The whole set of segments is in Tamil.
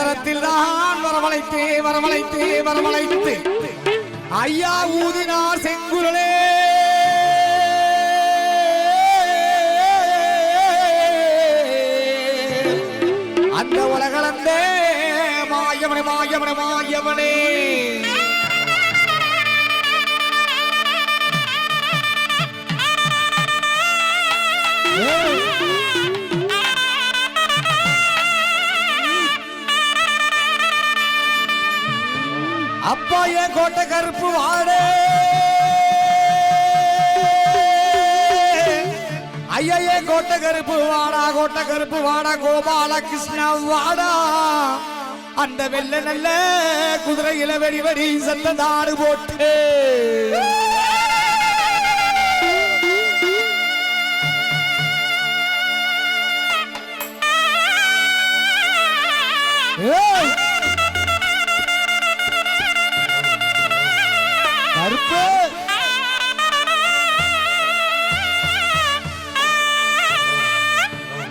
உன்னை தான் வரவழைத்து வரவழைத்து வரவழைத்து. ஐயா ஊதினார் செங்குரலே அந்த உலகளந்தே மாயவனே மாயவனே மாயவனே. அப்பா ஏன் கோட்டை கருப்பு வாடே. ஐயா கோட்டை கருப்பு வாடா கோட்டை கருப்பு வாடா கோபால கிருஷ்ணா வாடா. அந்த வெள்ள நல்ல குதிரையில வெடி வெடி சத்த தாடு போட்டு.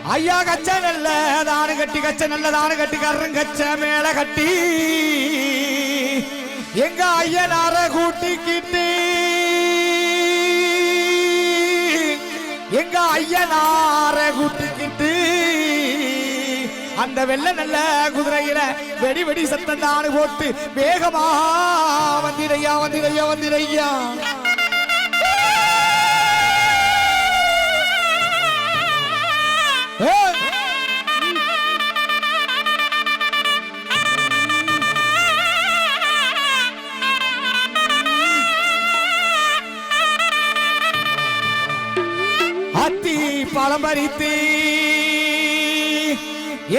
ஐயா கச்ச நல்ல தானு கட்டி கச்ச நல்ல தானு கட்டி கர்றன் கச்ச மேல கட்டி. எங்க ஐயனார கூட்டிக்கிட்டு எங்க ஐயனார கூட்டிக்கிட்டு அந்த வெள்ள நல்ல குதிரையில வெடி வெடி சத்தம் தானு போட்டு வேகமா வந்திரையா வந்திரையா வந்திரையா பழம்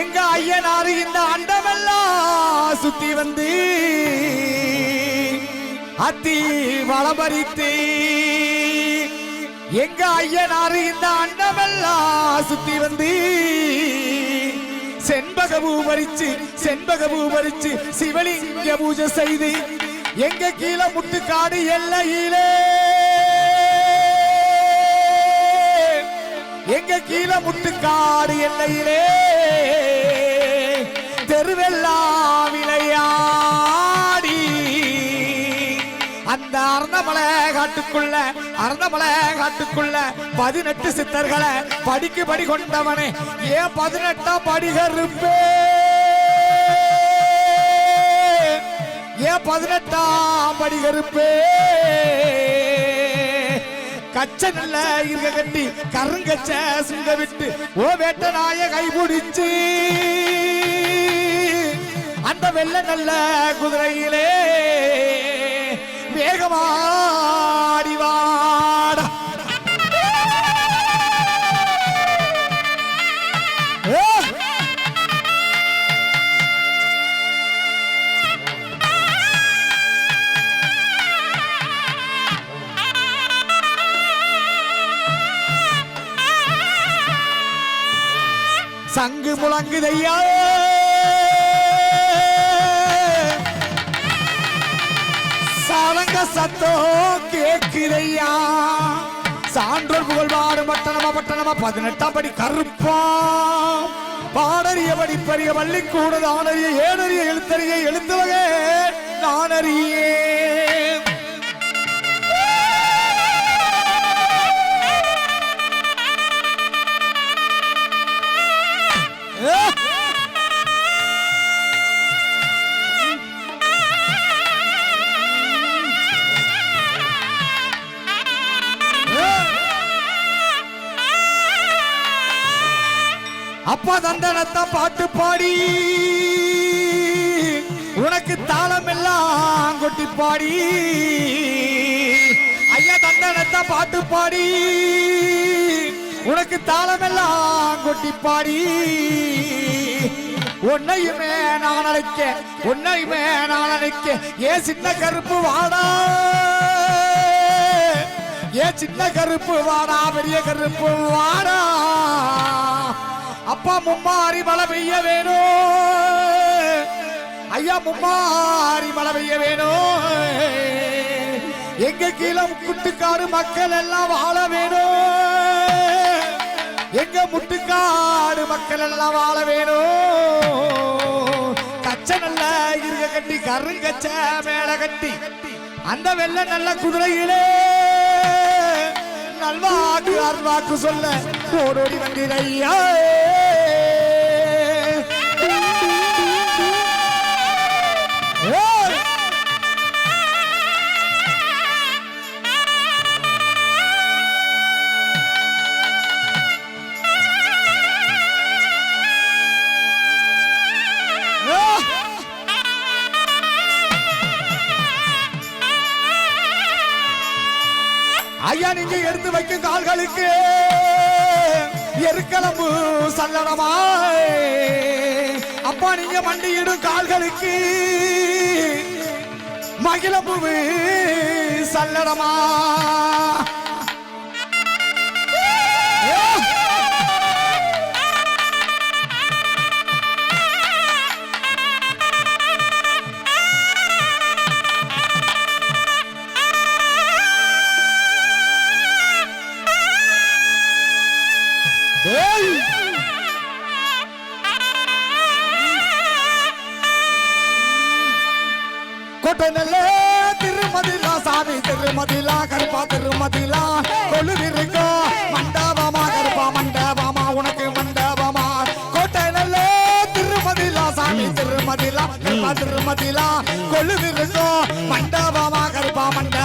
எங்க ஐயனாரு இந்த அண்டமெல்லாம் சுத்தி வந்து அத்தி வளம் பறித்து எங்க ஐயனாரு இந்த அண்டமெல்லாம் சுத்தி வந்து செண்பக பூ பறிச்சு செண்பக பூ பறிச்சு சிவலிங்க பூஜை செய்து எங்க கீழே முட்டுக்காடு எல்லையிலே எங்க கீழே முட்டுக்காடு எல்லையிலே? தெருவெல்லாம் விளையாடி. அந்த அறந்தமலை காட்டுக்குள்ள அறந்தமலை காட்டுக்குள்ள பதினெட்டு சித்தர்களை படிக்கு படி கொண்டவனே. ஏன் பதினெட்டாம் படிகருப்பே? ஏன் பதினெட்டாம் படிகருப்பே? கச்ச நல்ல இருக கட்டி கருங்கச்ச சுங்க விட்டு ஓ வேட்ட நாய கைபிடிச்சு அந்த வெள்ள நல்ல குதிரையிலே வேகமா சங்கு முழங்குதையா சலங்க சத்தோ கேக்குதையா சான்றோர் புகழ் பட்டணமா பட்டணமா பதினெட்டாம் படி கருப்பா. பாடறிய படிப்பறிய பள்ளிக்கூட தானறிய ஏனறிய எழுத்தறிய எழுந்தவகே நானறியே அப்பா தந்தனத்தை பாட்டு பாடி. உனக்கு தாளம் எல்லாம் கொட்டி பாடி. ஐயா தந்தனத்தை பாட்டு பாடி. உனக்கு தாளம் எல்லாம் கொட்டி பாடி. உன்னையுமே நான் அழைக்க உன்னையுமே நான் அழைக்க ஏ சின்ன கருப்பு வாடா. ஏ சின்ன கருப்பு வாடா பெரிய கருப்பு வாடா. அப்பா மும்மா மழை பெய்ய வேணும். ஐயா மும்மா மழை பெய்ய வேணும். எங்க கீழே குட்டுக்காடு மக்கள் எல்லாம் வாழ வேணும். எங்க முட்டுக்காடு மக்கள் எல்லாம் வாழ வேணும். கச்ச நல்ல இருக கட்டி கருங்கச்ச மேல கட்டி. அந்த வெள்ள நல்ல குதிரையிலே நல்வாக்கு அருள்வாக்கு சொல்ல ஓடோடி வந்திரையா ஐயா நீங்க எடுத்து வைக்கும் கால்களுக்கு எருக்களம்பு சல்லடமா அப்பா நீங்க மண்டியிடும் கால்களுக்கு மகிழம்பு சல்லடமா. கோட்டை திருமதிலா சாமி திருமதிலா கருப்பா திருமதிலா. கொழுவிருக்கோ மண்டபமா கருப்பா மண்டபமா உனக்கு மண்டபமா. கோட்டை நல்ல திருமதிலா சாமி திருமதிலா கருப்பா திருமதிலா. கொழுவிருக்கோ மண்டபமா கருப்பா மண்டபமா.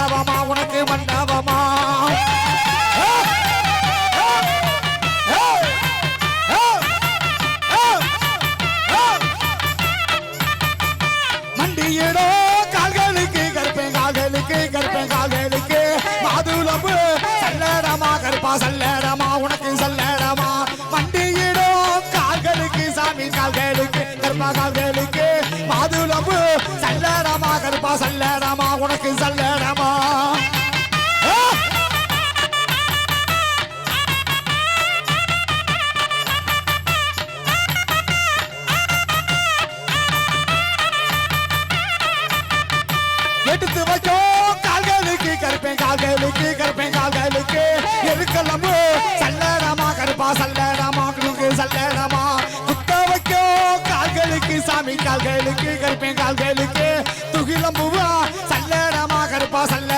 சாமி கால்களுக்கு கருப்பேன் கால்களுக்கு துகிலம்புவா சல்லடமா கருப்பா சல்ல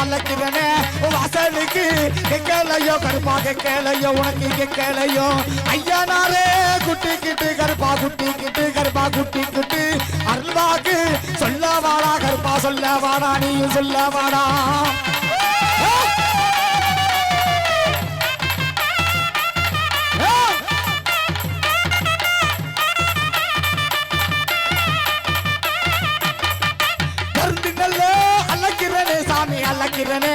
அலக்கிறனே வாசலுக்கு கெக்கலையோ கருப்பா கெக்கலையோ உனக்கு கெக்கலையோ ஐயனாரே குட்டி கிட்டு கருப்பா குட்டி கிட்டு கருப்பா குட்டி கிட்டு. அருள்வாக்கு சொல்ல வாடா கருப்பா சொல்ல வாடா நீயும் சொல்ல வாடா. கிரணே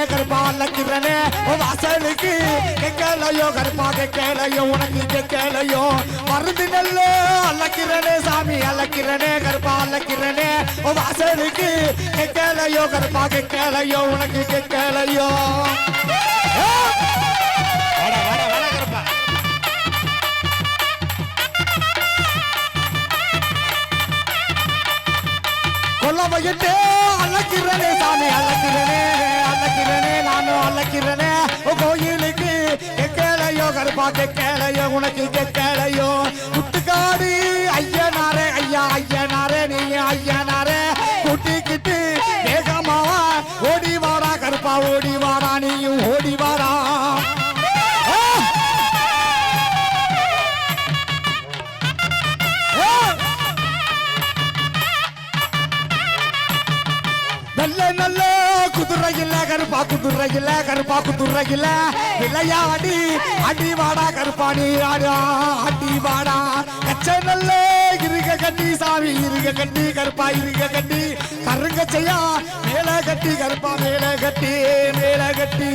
அலக்கிறனே கிரணே வாசலுக்கு கெக்கலையோ கருப்பா கெக்கலையோ உனக்கு கெக்கலையோ மருந்து நல்ல அலக்கிறனே சாமி அலக்கிறனே கருப்பா அலக்கிறனே உன் வாசலுக்கு கெக்கலையோ கருப்பா கெக்கலையோ உனக்கு கெக்கலையோ வாடா அழைக்கிறனே சாமி அழைக்கிறனே அழைக்கிறனே நானும் அழைக்கிறனே கோயிலுக்கு கேளையோ கருப்பா கேளையோ உனக்கு கேளையோ குட்டுக்காடு ஐயனாரே ஐயா ஐயனாரே நீ ஐயனாரே. குட்டி கருப்பா குதிரையில கருப்பா குதிரையில விளையாடி அடி வாடா கருப்பாடி ஆடா அடி வாடா. கச்ச நல்ல இருக கட்டி சாமி இருக கட்டி கருப்பா இருக கட்டி. கருங்க செய்யா மேல கட்டி கருப்பா மேல கட்டி மேல கட்டி.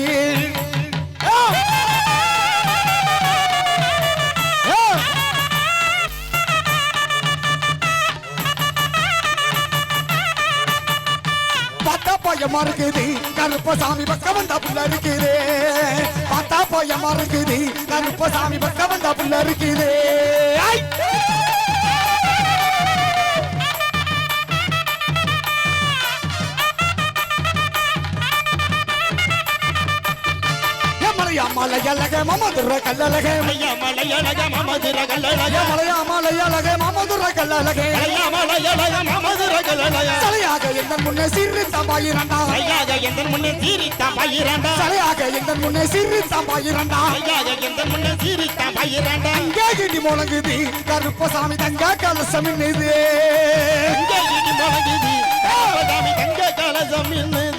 பயமா இருக்குது கருப்பசாமி பக்கம் வந்தா புள்ள இருக்குது பார்த்தா பயமா இருக்குது கருப்பசாமி பக்கம் வந்தா புள்ள இருக்குது மலையழக மமதுர கல்லழக ஐயா மலையழக மமதுர கல்லழக எமலையா மலையழக மமதுர கல்லழக ஐயா மலையழக மமதுர கல்லழக தலையாக எந்த முன்னே சிறு தம்பாயிரண்டா ஐயாக எந்த முன்னே சீரித்தான் பயிராண்டா தலையாக எந்த முன்னே சிறு தம்பாயிரண்டா ஐயாக எந்த முன்னே சீரித்தான் அங்கே இடி முழங்குது கருப்பசாமி தங்க கலசம் இது இங்கே இடி முழங்குது கருப்பசாமி தங்க கலசம் என்னது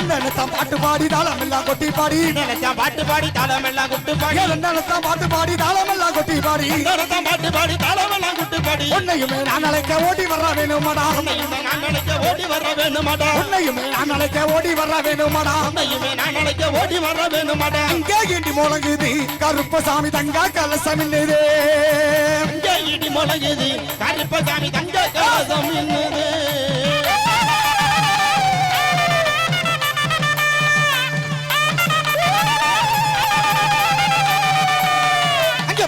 ஏதந்தான் பாட்டு பாடி தாளம் எல்லாம் கொட்டி பாடி? நினைச்சா பாட்டு பாடி தாளம் எல்லாம் குட்டு பாடி. ஏதந்தான் பாட்டு பாடி தாளம் எல்லாம் கொட்டி பாடி? நினைச்சா பாட்டு பாடி தாளம் எல்லாம் குட்டு பாடி. உன்னையுமே நான் அழைக்க ஓடி வர வேணுமடா. உன்னையுமே நான் நினைக்க ஓடி வர வேணுமாடா. உன்னையுமே நான் அழைக்க ஓடி வர வேணுமடா. உன்னையுமே நான் நினைக்க ஓடி வர வேணுமாடா. அங்கே இடி முழங்குது கருப்பசாமி தங்க கலசம் இது இங்கே இடி முழங்குது கருப்பசாமி தங்க கலசம்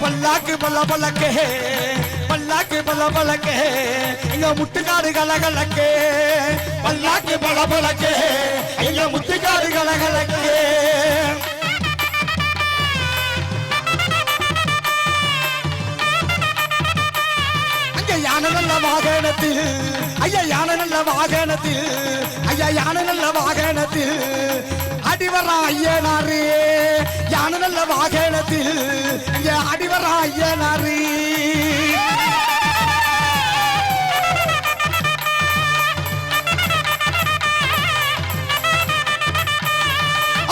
பல்லாக்கு பல்ல பல்லக்கே பல்லாக்கு பல பல்லக்கே எங்க முட்டுக்காடு கலகலக்கே பல்லாக்கு பல பல்லக்கே எங்க முட்டுக்காடு கலகலக்கே ஐயா யானை நல்ல வாகனத்தில். ஐயா யானை நல்ல வாகனத்தில். ஐயா யானை நல்ல வாகனத்தில். அடிவரா ஐயனாரு யானை நல்ல வாகனத்தில். இங்க அடிவரா ஐயனாரு.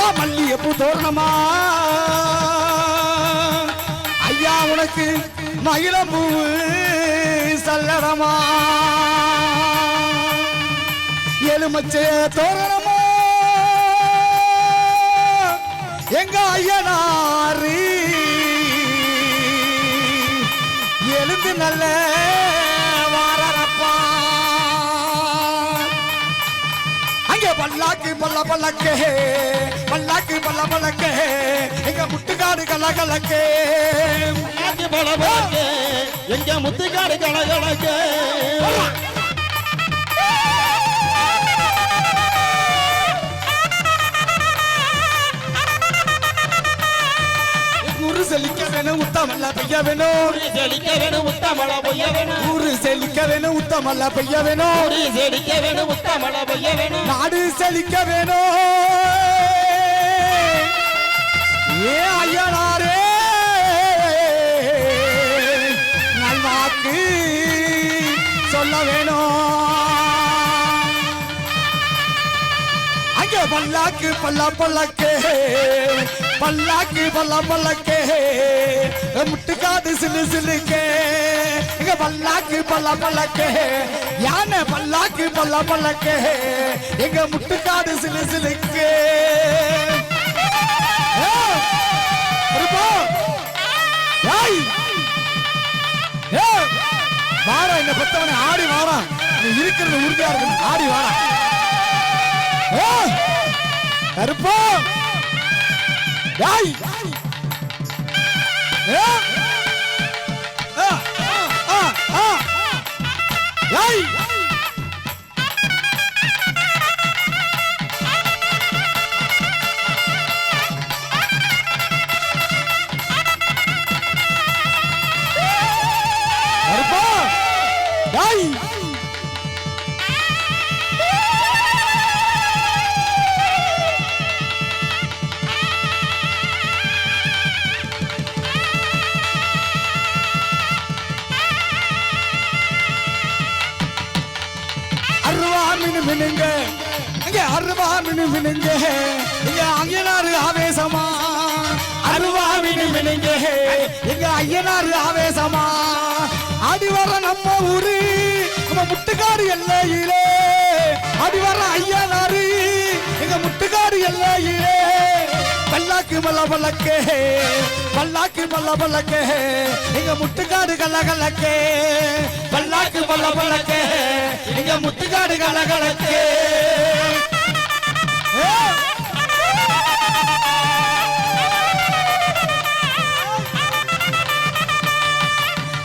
ஆ மல்லிகைப்பூ தோரணமா? ஐயா உனக்கு மகிழம்பூ சல்லடமா. எலுமச்சே தோரணமா. எங்க ஐயனாரி? எழுந்து நல்ல வாரப்பா அங்கே பல்லாக்கு பல்ல பல்லக்கே பல்லாக்கு பல்ல பல்லக்கே எங்க முட்டுக்காடு கலகலக்கே. கலக்கே பல பலக்கு எங்க முத்துக்காடு கலகலக்கு. ஊரு செழிக்க வேணும் உத்தமல்ல பெய்ய வேணும். செடிக்க வேணும் உத்தமழ பொய்ய வேணும். ஊரு செழிக்க வேணும் உத்தமல்ல பெய்ய வேணும். ஊரு செடிக்க வேணும் உத்தமழ பொய்ய வேணும். நாடு செழிக்க வேணும். ஏ ஐயனாரே! எனக்கு சொல்ல வேணும் அங்கே பல்லாக்கு பல்ல பல்லக்கே பல்லாக்கு பல்ல பல்லக்கே முட்டுக்காது சிலு சிலுக்கே இங்க பல்லாக்கு பல்ல பல்லக்கே யானை பல்லாக்கு பல்ல பல்லக்கே எங்க முட்டுக்காடு சிலு சிலுக்கே ஏய், இருப்பா. ஏய். வாடா என்ன பத்தவனை ஆடி வாடா. நீ இருக்கிறது உறுதியா இருக்கு ஆடி வாடா. ஏய், கருப்பா. ஏய். ஏய். ஆ, ஆ, ஆ. ஏய். மினுங்க இங்க அருவா மினு மினுங்க. இங்க ஐயனாரு ஆவேசமா. அருவா மினு மினுங்க. இங்க அய்யனாரு ஆவேசமா. அடிவர நம்ம ஊரு நம்ம முட்டுக்காடு எல்லையிலே. அடிவர ஐயனாரு எங்க முட்டுக்காடு எல்லையிலே. பல்லாக்கு பல்லாக்கு மல்ல பல்லக்கே பல்லாக்கு மல்ல பல்லக்கே எங்க முட்டுக்காடு கல்ல கல்லக்கே பல்லாக்கு மல்ல பல்லக்கே எங்க முட்டுக்காடு கல்ல கலக்கே.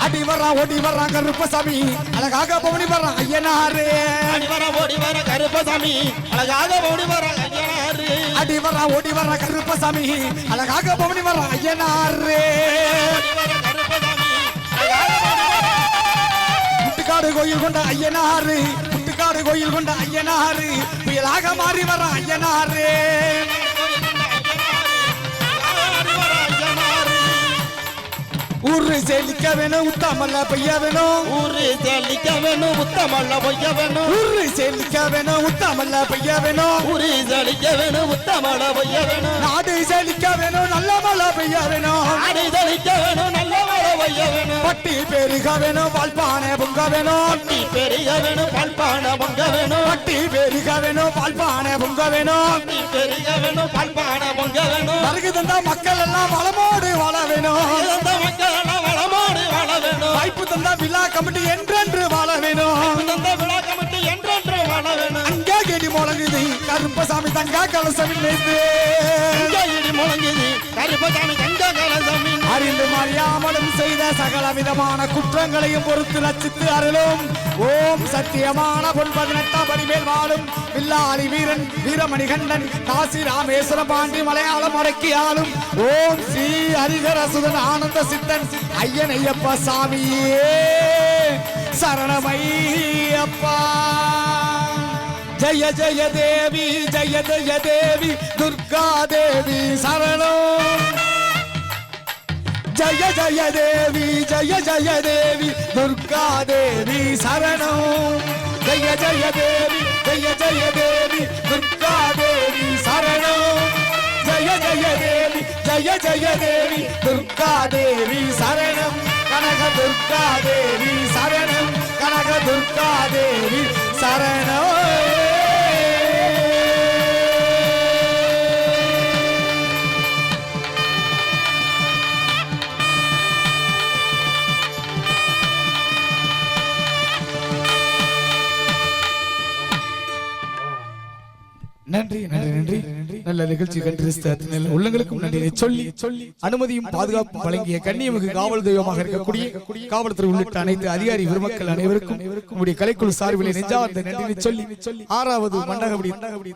அடி வர்றான் ஓடி வர்றான் கருப்பசாமி. அழகாக பவுனி வர்றான் ஐயனாரு. அடி வர ஓடி வர கருப்பசாமி. அழகாக ஓடி வர்றான் ஆடி அடி ஓடி வர்றான் கருப்பசாமி. அழகாக பவனி வர்றான் ஐயனாரு. ஓடி வர கருப்பசாமி அழகாக கோயில் கொண்ட ஐயனாரு புட்டுக்காடு கோயில் கொண்ட ஐயனாரு. புயலாக மாறி வர ஐயனாரே. ஊரு செழிக்க வேணும் உத்தாமல்ல பெய்ய வேணும். ஊரு செழிக்க வேணும் உத்தமல்ல பொய்ய வேணும். ஊரு செழிக்க வேணும் உத்தாமல்ல பெய்ய வேணும். ஊரு செழிக்க வேணும் உத்தமல்ல பொய்ய வேணும். நாடு செழிக்க வேணும் நல்ல மழை பெய்ய வேணும். நாடு செழிக்க வேணும் நல்ல மழை பொய்ய வேணும். பட்டி பெருக வேணும் பால்பானை பொங்க வேணும். பட்டி பெருக வேணும் பால்பான பொங்க வேணும். பட்டி பெருக வேணும் பால்பானை பொங்க வேணும். பட்டி பெருக வேணும் பால்பான பொங்க வேணும். தந்த மக்கள் எல்லாம் வளமோடு வாழ வேணும். வேணும் விழா கமிட்டி என்றென்று வாழ வேணும். கருப்பசாமி தங்கா கலசம் முழங்குது கருப்பசாமி தங்க கலசமி அறிந்து அறியாமலும் செய்த சகல விதமான குற்றங்களையும் பொறுத்து ரச்சித்து அருளும். ஓம் சத்தியமான பொன் பதினெட்டாம் படி மேல் வாழும் வில்லாளி வீரன் வீரமணிகண்டன் காசி ராமேஸ்வர பாண்டி மலையாளம் அடக்கியாலும் ஓம் ஸ்ரீ ஹரிகரசுதன் ஆனந்த சித்தன் ஐயன் ஐயப்பா சாமியே. சரணமையப்பா. ஜய ஜய தேவி ஜய ஜய தேவி துர்கா தேவி சரணம். ஜய ஜய தேவி ஜய ஜய தேவி துர்கா தேவி சரணம். ஜய ஜய தேவி ஜய ஜய தேவி துர்கா தேவி சரணம். ஜய ஜய தேவி ஜய ஜய தேவி துர்கா தேவி சரணம். கனக துர்கா தேவி சரணம். கனக துர்கா நல்ல நிகழ்ச்சி கண்டிருந்த உள்ளங்களுக்கும் நன்றியை சொல்லி சொல்லி அனுமதியும் பாதுகாப்பும் வழங்கிய கண்ணியமிகு காவல் தெய்வமாக இருக்கக்கூடிய காவல்துறை உள்ளிட்ட அனைத்து அதிகாரி பெருமக்கள் அனைவருக்கும் உங்களுடைய கலைக்குழு சார்பில் நெஞ்சார்ந்த நன்றியை சொல்லி ஆறாவது மண்டகபடி